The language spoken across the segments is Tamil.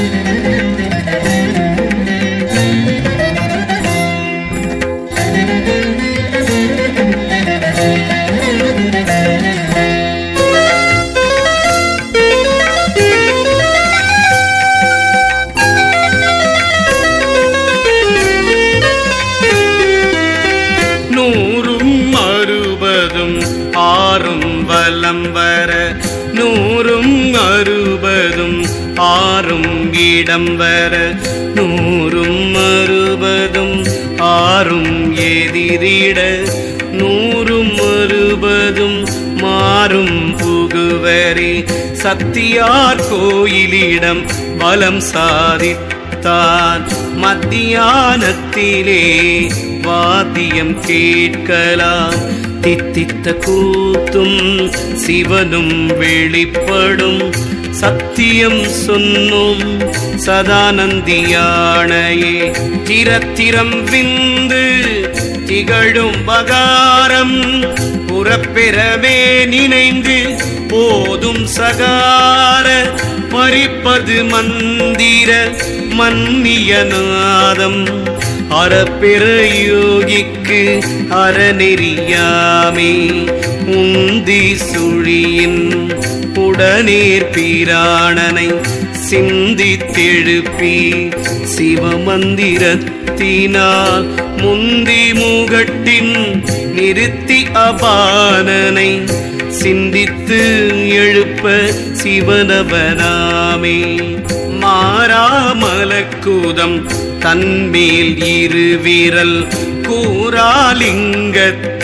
நூறும் இடம் வர நூறும் மறுபதும் ஆறும் எதிரிட நூறும் மறுபதும் மாறும் புகுவரே. சத்தியார் கோயிலிடம் பலம் சாதித்தான் மத்தியானத்திலே வாத்தியம் கேட்கலாம். தித்தித்த கூத்தும் சிவனும் வெளிப்படும். சத்தியம் சொன்னும் சதானந்தியானையே. திரத்திரம் விந்து திகழும் பகாரம் புறப்பெறவே நினைந்து போதும் சகார பறிப்பது மந்திர மன்னியநாதம் அறப்பெற யோகிக்கு அறநெறியாமே. உந்தி சுழியின் உடனேர் பீராணனை சிந்தித்தெழுப்பி சிவமந்திரத்தினால் முந்தி முகட்டின் நிறுத்தி அபானனை சிந்தித்து எழுப்ப சிவனவனாமே. மாறாமலக்கூதம் தன்மேல் இருவிரல்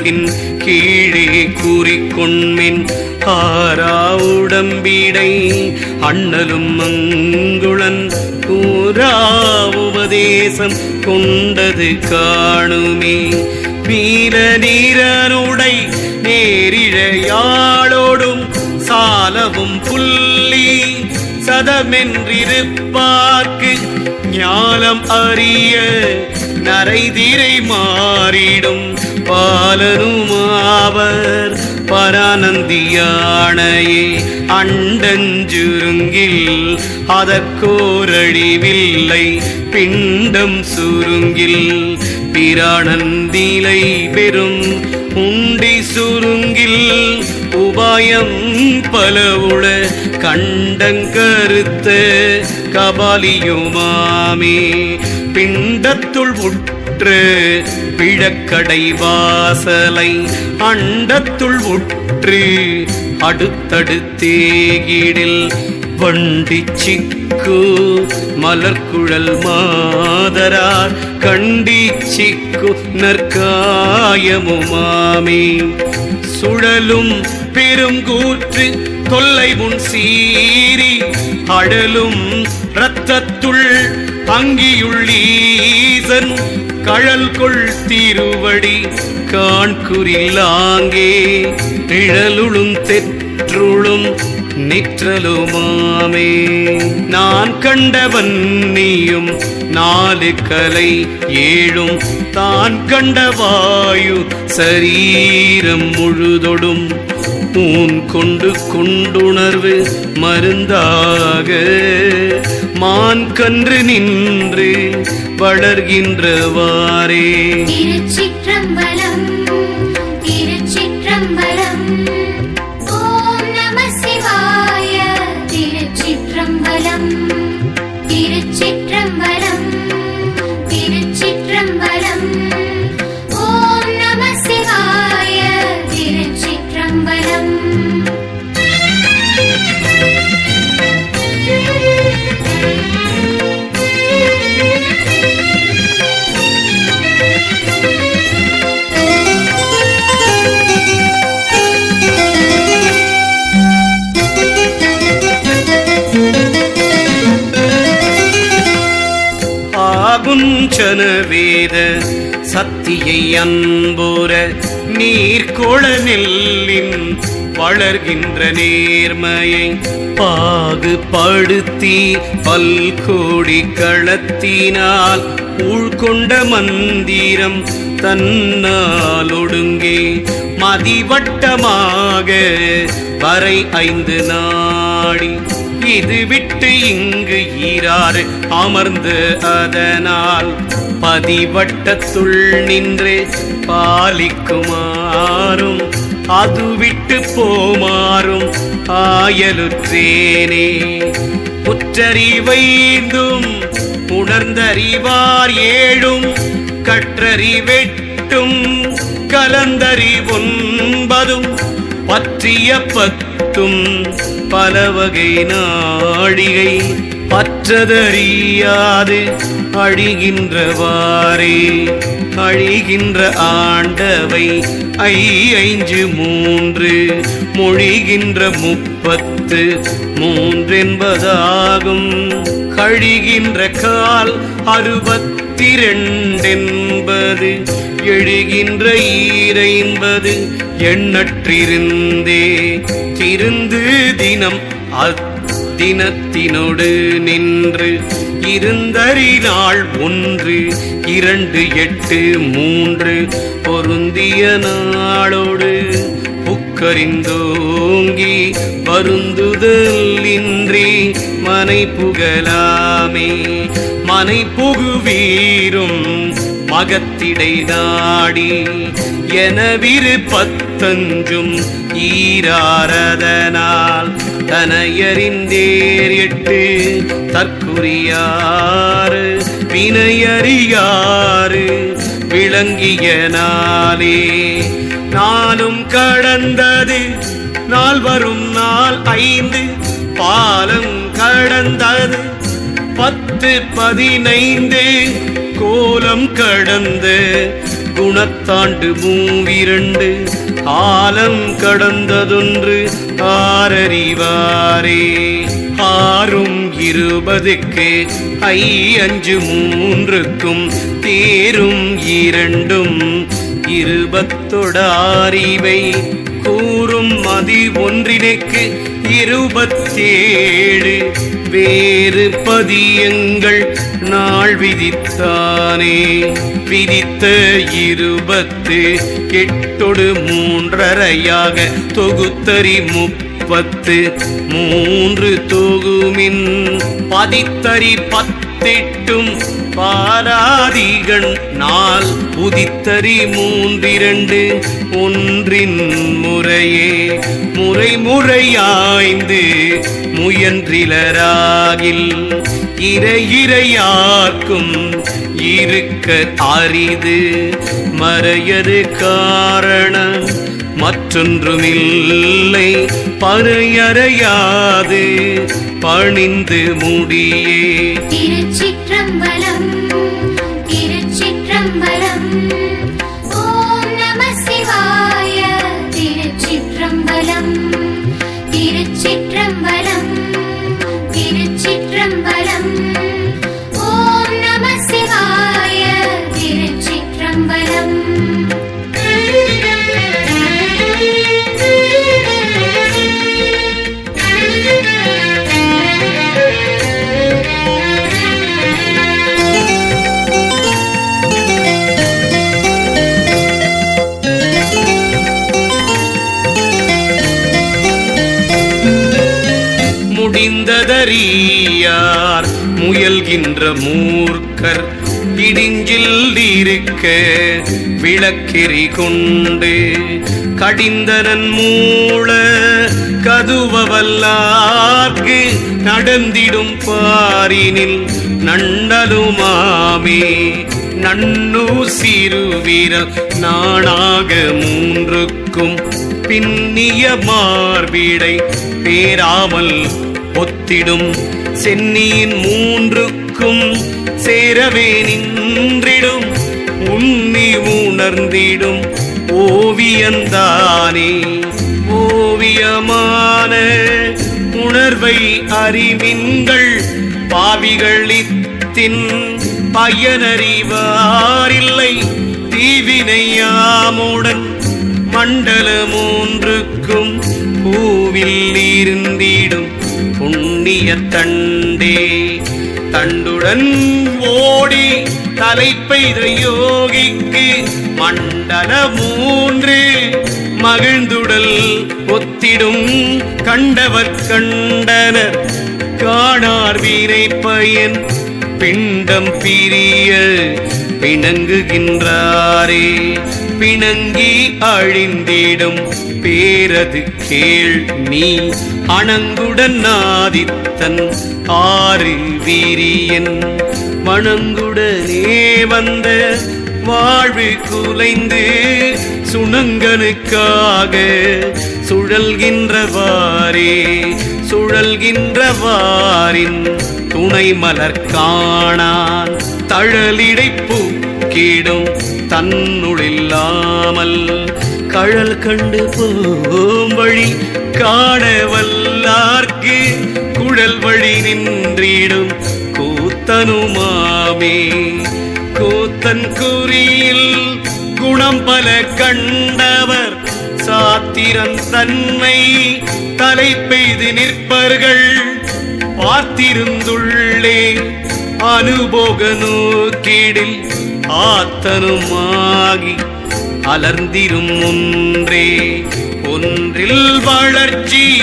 கூறாலிங்கத்தின் கீழே கூறிக்கொண்மின் ஆரா உடம்பிடை. அண்ணலும் மங்குளன் கூறா உபதேசம் கொண்டது காணுமே. வீர நீரனுடை நேரிழையாளோடும் சாலவும் புள்ளி சதமென்றிருப்பார்க்கு. ஞானம் அறிய நரைதிரை மாறிடும். பாலனுமாவர் பரானந்தியானையே. அண்டஞ்சுருங்கில் அதற்கோரழிவில்லை. பிண்டம் சுருங்கில் பிராணந்திலை பெறும் உண்டி சுருங்கில் உபாயம் பலவுள கண்டங்கருத்த கபாலியுமாமே. பிண்டத்துள் உற்று பிழக்கடை வாசலை அண்டத்துள் உற்று அடுத்தடுத்தேகிடில் வண்டி சிக்கு மலர்குழல் மாதரார் கண்டி சிக்கு நற்காயமுமாமே சுழலும் பெருங்கூற்று தொல்லை முன் சீறி அடலும் இரத்தத்துள் அங்கியுள்ளீசன் கழல் கொள் திருவடி காண்குறிலாங்கே நிழலுளும் தெற்றுளும் நிற்றலுமாமே நான் கண்டவன் நீயும் நாலு கலை ஏழும் தான் கண்ட வாயு சரீரம் முழுதொடும். ஊன் கொண்டு கொண்டுணர்வு மருந்தாக மான் கன்று நின்று வளர்கின்றவாரே பக்தியை அன்புற நீர்கோள வளர்கின்ற நேர்மையை பாகுபடுத்தி பல்கோடி களத்தினால் உள்கொண்ட மந்திரம் தன்னால் ஒடுங்கே மதிவட்டமாக வரை ஐந்து நாடி இது விட்டு இங்கு ஈராறு அமர்ந்து அதனால் பதிவட்டத்துள் நின்று பாலிக்குமாறும் அது விட்டு போமாறும் ஆயலுற்றேனே புற்றறிவைந்தும் உணர்ந்தறிவார் ஏழும் கற்றறிவெட்டும் கலந்தறிவொன்பதும் பற்றிய பத்தும் பல வகை நாழிகை பற்றதறியாது அழிகின்றவாறே அழிகின்ற ஆண்டவை ஐ ஐந்து மூன்று. மொழிகின்ற முப்பத்து மூன்றென்பதாகும். கழிகின்ற கால் அறுபத்திரண்டென்பது. எழுகின்ற ஈரைன்பது எண்ணற்றிருந்தே. திருந்து தினம் அத்தினத்தினோடு நின்று இருந்தறிநாள் ஒன்று இரண்டு எட்டு மூன்று பொருந்திய நாளோடு புக்கறிந்தோங்கி வருந்துதல் இன்றி மனை புகழாமே. மனை புகுவீரும் மகத்திடை நாடி எனவிரு பத்தஞ்சும் ஈராரதனால் தனையறிந்தேர் எட்டு தற்குறியாறு வினையறியாறு விளங்கிய நாளே. நாளும் கடந்தது நாள் வரும் நாள் ஐந்து பாலம் கடந்தது பத்து பதினைந்து கோலம் கடந்து குணத்தாண்டு மூவிரண்டு ஆலம் கடந்ததொன்று ஆரறிவாரே ஆறும் இருபதுக்கு ஐ அஞ்சு மூன்றுக்கும் தேரும் இரண்டும் இருபத்தொடாரிவை கூறும் மதி ஒன்றினுக்கு இருபத்தேழு. வேறு பதியங்கள் நாள் விதித்தானே. விதித்த இருபத்து எட்டொடு மூன்றரையாக தொகுத்தறி முப்பத்து மூன்று தொகுமின். பதித்தறி பத்தெட்டும் பாராதிகள் நாள் உதித்தறி மூன்றிரண்டு. ஒன்றின் முறையே முறை முறையாய்ந்து முயன்றிலராகில். இறையிறையாக்கும் இருக்க அரிது. மறையது காரணம் மற்றொன்றுமில்லை. பறையறையாது பணிந்து முடியே. திருச்சிற்றம்பலம் முடிந்ததறியார் முயல்கின்ற மூர்க்கர் இடிஞ்சில் இருக்க விளக்கெறி கொண்டு கடிந்தனன் மூள கதுவவல்லார்க்கு நடந்திடும் பாரினில் நண்டலுமாமே. நன்னு சிறுவீரல் நாணாக மூன்றுக்கும் பின்னிய மார்பிடை பேராமல் ஒத்திடும் சென்னியின் மூன்றுக்கும் சேரவே நின்றிடும் உண்ணி உணர்ந்திடும் ஓவியந்தானே ஓவியமான உணர்வை அறிவிங்கள் பாவிகள் இத்தின் பயனறிவாரில்லை தீவினையாமுடன் மண்டல மூன்றுக்கும் பூவில் இருந்திடும். புண்ணிய தண்டே தண்டுடன் ஓடி தலைப்பெய்த யோகிக்கு மண்டல மூன்று மகிழ்ந்துடல் ஒத்திடும் கண்டவர் கண்டனர். காணார் வீரை பயன் பிண்டம் பிரிய பிணங்குகின்றாரே. பிணங்கி அழிந்திடும் பேரது கேள் நீ. அணங்குடன் நாதித்தன் ஆறு வீரியன். வணங்குடனே வந்த வாழ்வு குலைந்து சுணங்கனுக்காக சுழல்கின்றவாரே சுழல்கின்றவாரின் துணை மலர் காணான். தழலிடை பூக்கிடும் தன்னுளில்லாமல் கழல் கண்டு போம் வழி காண வல்லார்க்கு குழல் வழி நின்றிடும் கூத்தனுமாமே கூத்தன் குறியில் குணம் பல கண்டவர் சாத்திரன் தன்மை தலை பெய்து நிற்பர்கள். பார்த்திருந்துள்ளே அனுபோக நோக்கீடில் ஆத்தனுமாகி அலர்ந்திரும் ஒன்றே ஒன்றில் வளர்ச்சி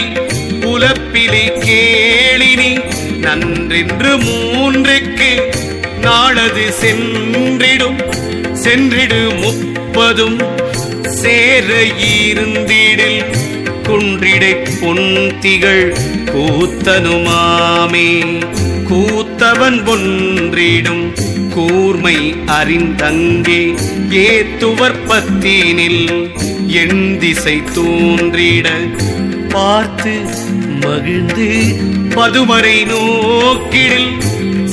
புலப்பிலி கேளினி. நன்றென்று மூன்றுக்கு நாளது சென்றிடும். சென்றிடு முப்பதும் சேர இருந்திடில். குன்றிடை பொன்திகள் கூத்தனுமாமே. கூத்தவன் ஒன்றிடும். கூர்மை அறிந்தங்கே ஏத்துவற்பத்தினில் என் திசை தோன்றிட. பார்த்து மகிழ்ந்து பதுமறை நோக்கிடில்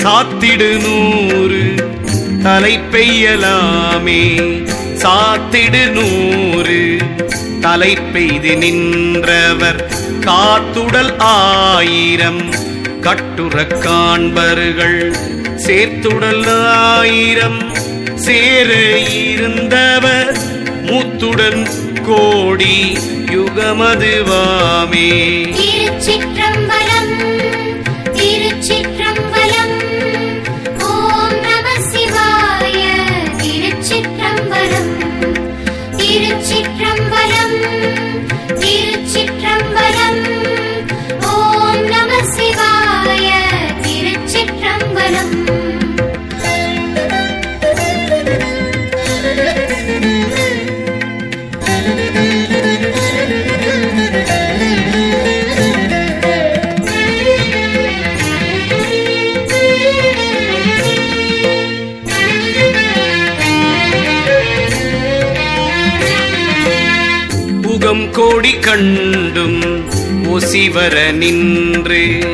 சாத்திடு நூறு தலை பெய்யலாமே. சாத்திடு நூறு தலை பெய்து நின்றவர் காத்துடல் ஆயிரம். கட்டுற காண்பர்கள் சேர்த்துடல் ஆயிரம் சேர இருந்தவர். முத்துடன் கோடி யுகமதுவாமே. திருச்சிற்றம்பலம் திருச்சிற்றம்பலம் கோடி கண்டும் ஒசிவர நின்று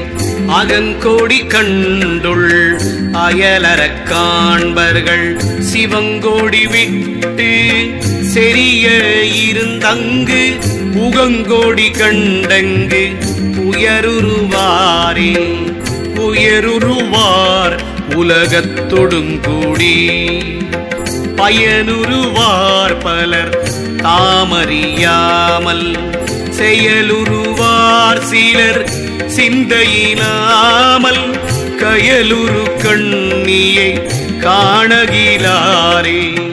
அகங்கோடி கண்டுள் அயலறக் காண்பர்கள் சிவங்கோடி விட்டு செரிய இருந்தங்கு புகங்கோடி கண்டங்கு உயருருவாரே உயருருவார் உலகத்தொடுங்கூடி. பயனுருவார் பலர் தாமறியாமல் செயலுருவார் சிலர் சிந்தையினாமல் கயலுரு கண்ணியை காணகிலாரே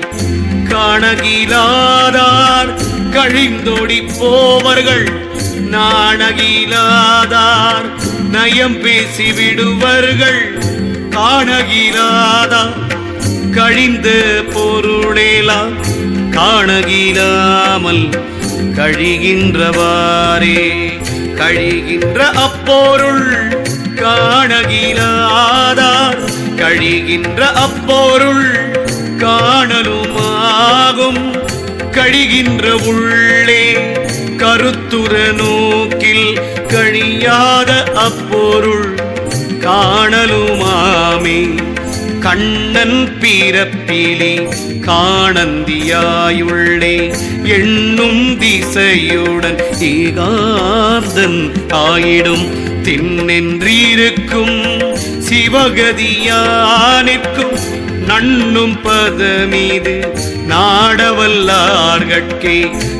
காணகிலாதார். கழிந்தோடி போவர்கள் நாணகிலாதார். நயம் பேசி விடுவர்கள் காணகிலாதார். கழிந்த பொருளேலாம் காணகிலாமல் கழிகின்றவாறே. கழிகின்ற அப்போருள் காணகிலாதார். கழிகின்ற அப்போருள் காணலுமாகும். கழிகின்ற உள்ளே கருத்துர நோக்கில் கழியாத அப்பொருள் காணலுமாமே. கண்ணன் பிறப்பிலி காணந்தியாயுள்ளே எண்ணும் திசையுடன் ஏகார்தன் ஆயிடும் தின்னென்றிருக்கும் சிவகதியானிற்கும் நண்ணும் பதமீது நாடவல்லார்கட்கே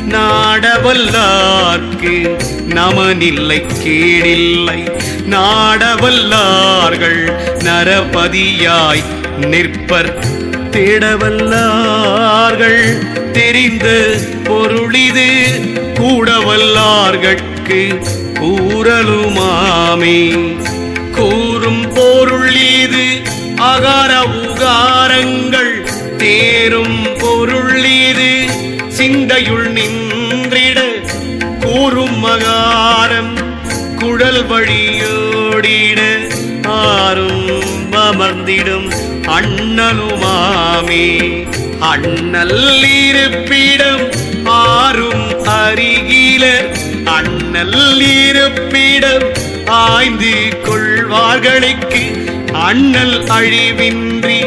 நாடவல்லார் நாடவல்லார்க்கு நமனில்லை கேடில்லை. நாடவல்லார்கள் நரபதியாய் நிற்பர். தேடவல்லார்கள் தெரிந்த பொருளிது கூடவல்லார்கட்கு கூறலுமாமே. கூறும் பொருள் இது அகார உகாரங்கள் தேரும் பொருள் இது சிந்தையுள் நின்றிட ஊரும் மகாரம் குழல் வழியோடிட ஆறும் அமர்ந்திடும் அண்ணனுமாமே. அண்ணல் இருப்பிடம் ஆறும் அருகில அண்ணல் இருப்பிடம் ஆய்ந்து கொள்வார்களுக்கு அண்ணல் அழிவின்றி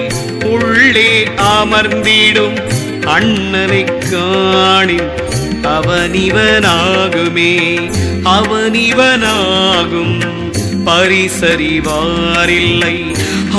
உள்ளே அமர்ந்திடும் அண்ணனை காணின் அவனிவனாகுமே அவனிவனாகும். பரிசறிவாரில்லை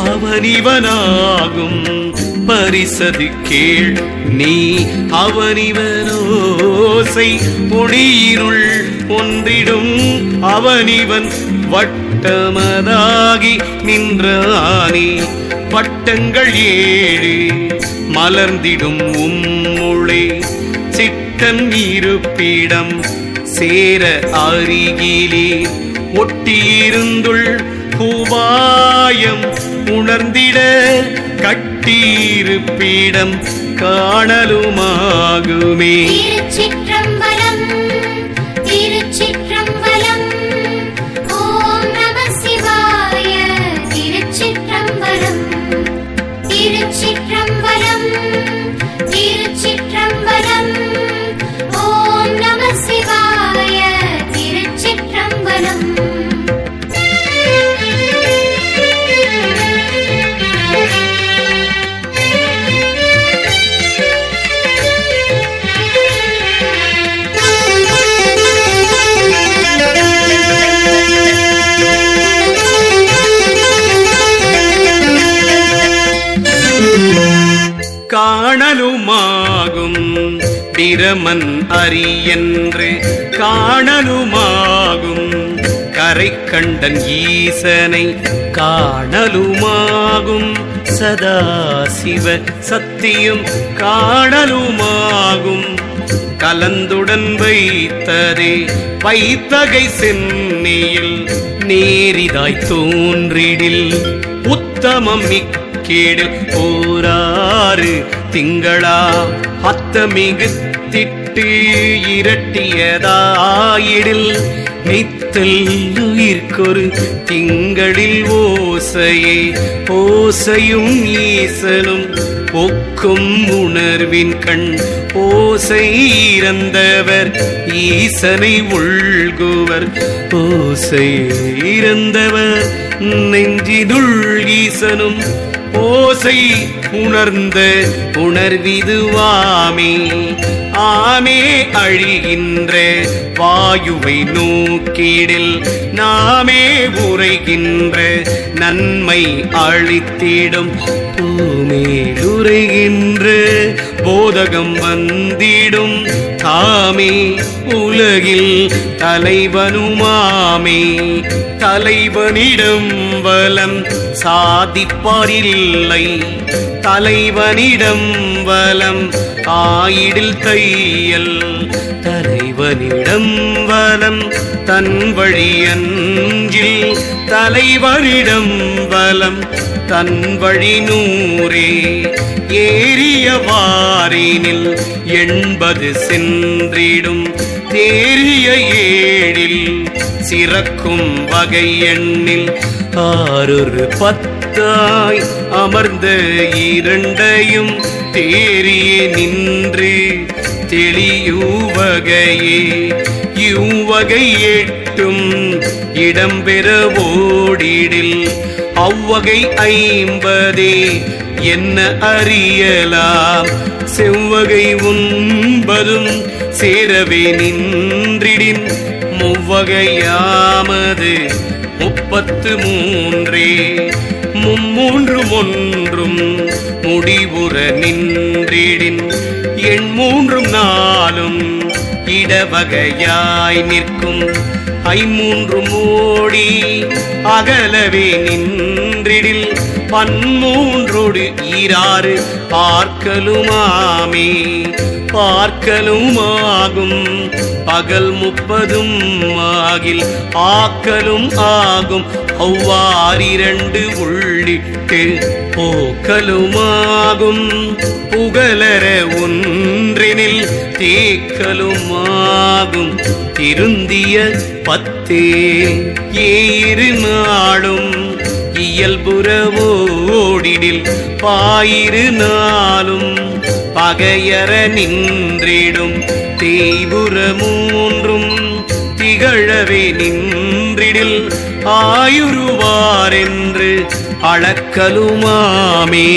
அவனிவனாகும். பரிசது கேள் நீ அவனிவனோசை பொடியிருள் ஒன்றிடும் அவனிவன் வட்டமதாகி நின்றானே வட்டங்கள் ஏழு மலர்ந்திடும் உம்முளே. சிட்டன் இருப்பிடம் சேர அருகிலே ஒட்டியிருந்துள் பூவாயம் உணர்ந்திட கட்டியிருப்பிடம் காணலுமாகுமே. பிரமன் அரியன்று காணலுமாகும். கரை கண்டன் ஈசனை காணலுமாகும். சதாசிவ சத்தியம் காணலுமாகும். கலந்துடன் வைத்ததே வைத்தகை சென்னியில் நேரிதாய் தோன்றிடில். உத்தமம் மிக்கேடில் போராறு திங்களா அத்தமிகு திட்டு இரட்டியதாயிடில் மெய்த்தல் உயிர்க்கொரு திங்களில் ஓசையே ஓசையும் ஈசலும் ஒக்கும் உணர்வின் கண். ஓசை இறந்தவர் ஈசனை உள்குவர். ஓசை இறந்தவர் நெஞ்சினுள் ஈசனும் ஓசை உணர்ந்த உணர்விதுவாமே ஆமே அழிகின்ற வாயுவை நோக்கிடில் நாமே உரைகின்ற நன்மை அழித்திடும் பூமேலுரைகின்ற போதகம் வந்திடும் தாமே. உலகில் தலைவனுமாமே. தலைவனிடம் வலம் சாதிப்பாரில்லை. தலைவனிடம் வலம் ஆயிடில் தையல். தலைவனிடம் வலம் தன் வழியஞ்சில் தலைவனிடம் வலம் தன் வழி நூறே. ஏறிய வாரினில் எண்பது சென்றிடும். தேறிய ஏழில் சிறக்கும் வகை எண்ணில் ஆறொரு பத்தாய் அமர்ந்த இரண்டையும் தேறியே நின்று தெளியுவகையே இவ்வகை எட்டும் இடம்பெற ஓடிடில் அவ்வகை ஐம்பதே. என்ன அறியலாம்? செவ்வகை உண்பதும் சேரவே நின்றிடின் முவ்வகையாமது முப்பத்து மூன்றே. மும்மூன்றும் ஒன்றும் முடிவுற நின்றிடின் எண் மூன்றும் நாளும் இடவகையாய் நிற்கும். ஐமூன்று மோடி அகலவே நின்றிடில் பன்மூன்றோடு ஈராறு பார்க்கலுமாமே. பார்க்கலுமாகும். பகல் முப்பதும் ஆகில் ஆக்கலும் ஆகும். அவ்வாறிரண்டு உள்ளிட்டு போக்கலுமாகும். புகழர ஒன்றினில் தேக்கலுமாகும். திருந்திய பத்தே ஏறு நாளும் இயல்புறவோடிடில் பாயிரு நாளும் பகையற நின்றிடும் தேய்புற மூன்றும் திகழவே நின்றிடில் ஆயுருவாரென்று அளக்கலுமாமே.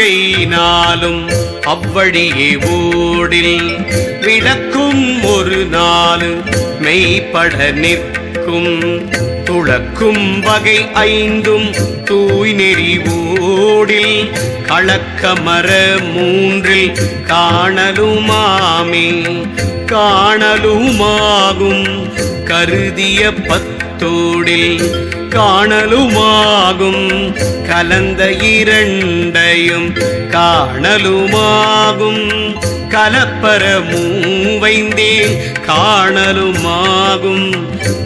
அளக்கும் அவ்வழியே ஓடில் விளக்கும் ஒரு நாள் மெய்ப்பட நிற்கும். துளக்கும் வகை ஐந்தும் தூய் நெறிவோடில் ஓடில் கலக்கமர மூன்றில் காணலுமாமே. காணலுமாகும் கருதிய பத்தோடில் காணலுமாகும். கலந்த இரண்டையும் காணலுமாகும். கலப்பர மூவைந்தேன் காணலுமாகும்.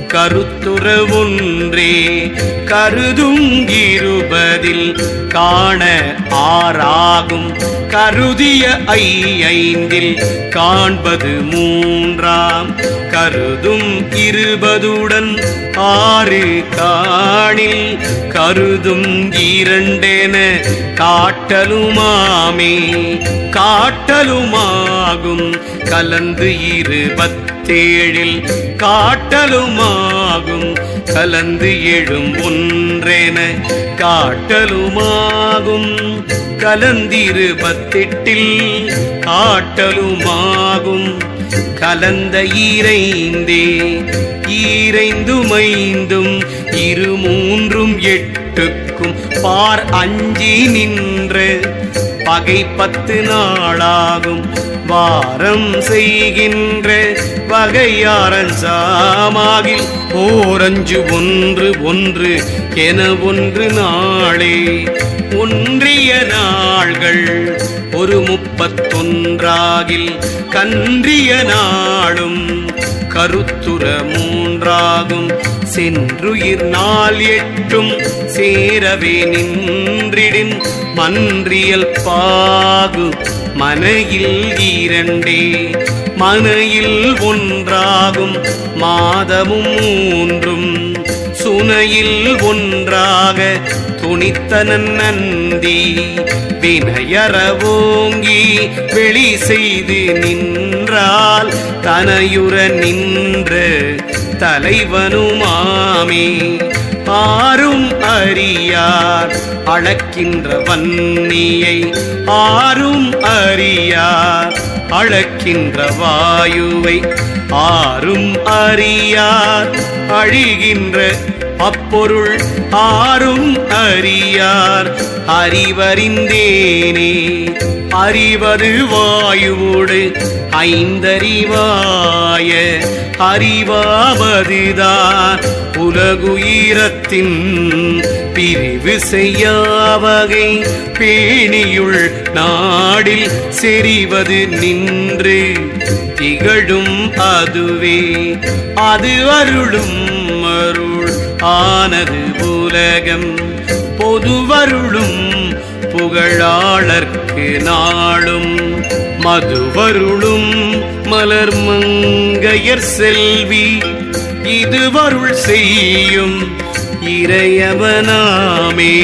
கருத்துற ஒன்றே கருதும் இருபதில் காண ஆறாகும். கருதிய ஐந்தில் காண்பது மூன்றாம். கருதும் இருபதுடன் ஆறு காணில். கருதும் இரண்டென காட்டலுமாமே. காட்டலுமாகும். கலந்து இருபத்தேழில் காட்டலுமாகும். கலந்து எழும் ஒன்றென காட்டலுமாகும். கலந்திருபத்தெட்டில் காட்டலுமாகும் கலந்த ஈரைந்தே ஈரைந்துமைந்தும் இரு மூன்றும் எட்டுக்கும் பார் அஞ்சி நின்று பகை பத்து நாளாகும். வாரம் செய்கின்ற வகையாரன் சாமாகில் ஓரஞ்சு ஒன்று ஒன்று என ஒன்று நாளே. ஒன்றிய நாள்கள் ஒரு முப்பத்தொன்றாகில் கன்றிய நாளும் கருத்துர மூன்றாகும். சென்றுயிர் நாள் எட்டும் சேரவே நின்றிடின் மன்றியல் பாகு மனையில் இரண்டே மனையில் ஒன்றாகும் மாதமும் மூன்றும். சுனையில் ஒன்றாக துணித்தனன் நந்தி வினையறவோங்கி வெளி செய்து நின்றால் தனையுற நின்ற தலைவனுமாமே. ஆறும் அறியார் அளக்கின்ற வன்னியை ஆறும் அறியார் அளக்கின்ற வாயுவை ஆறும் அறியார் அழிகின்ற அப்பொருள் ஆறும் அறியார். அறிவறிந்தேனே அறிவது வாயுவோடு ஐந்தறிவாய அறிவாவதுதான் உலகுயிரத்தின் பிரிவு செய்யாவகை பேணியுள் நாடில் செறிவது நின்று திகழும் அதுவே. அது அருளும் அருள் ஆனது உலகம். பொதுவருளும் புகழாளர்க்கு நாளும். மதுவருளும் மலர் மங்கையர் செல்வி இதுவருள் செய்யும் இறையவனாமே.